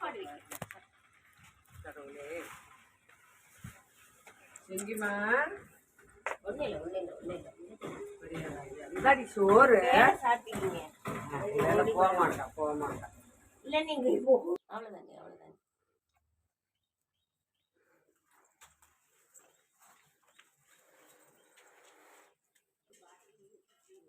சாப்பாடு கடவுளே. செங்கிமா ஒன்றும் இல்லை ஒன்றும் இல்லை ஒன்றும் இல்லை இந்தாடி சோறு சாப்பிட்டீங்க போக மாட்டான் போக மாட்டான். இல்லை நீங்கள் அவ்வளோதாங்க அவ்வளோதாங்க இந்த இது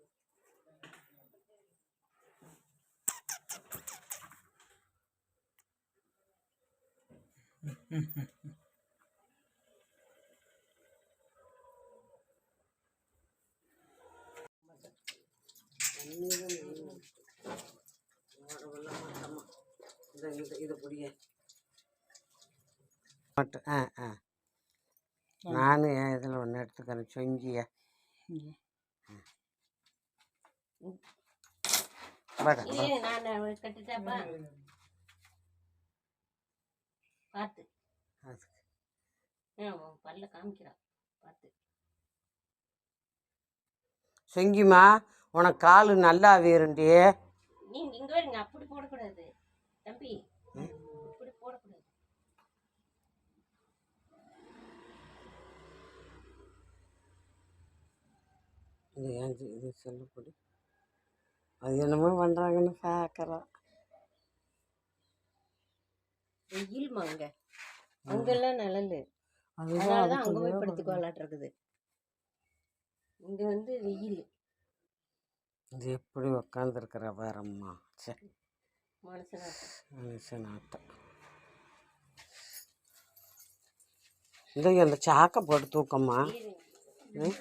இது புரிய மட்டும் ஆ ஆ நானும் என் இதில் ஒன்று எடுத்துக்கிறேன். சொங்கிய நான் கட்டுட்டாப்பா பார்த்து. பல்ல காமிக்கிறான். பார்த்து. சொங்கிமா உனக்கு காலு நல்லா வேறுண்டி. நீங்கள் இங்கே வருங்க அப்படி போடக்கூடாது. தம்பி இப்படி போடக்கூடாது. இது ஏன் இது- சொல்லப்படி அது என்னமோ பண்ணுறாங்கன்னு பார்க்குறோம் வெயில் மாங்க அங்கெல்லாம் நிழல் அதுதான் அதனால தான் அதுக்கு அங்கே போய். படுத்துக்கோலாட்டு இருக்குது இங்கே வந்து வெயில் இது எப்படி உக்காந்துருக்கிற பாரம்மா சரி மனுஷனாட்டம் மனுஷனாட்டம் இந்த அந்த சாக்கை போட்டு தூக்கம்மா ம்?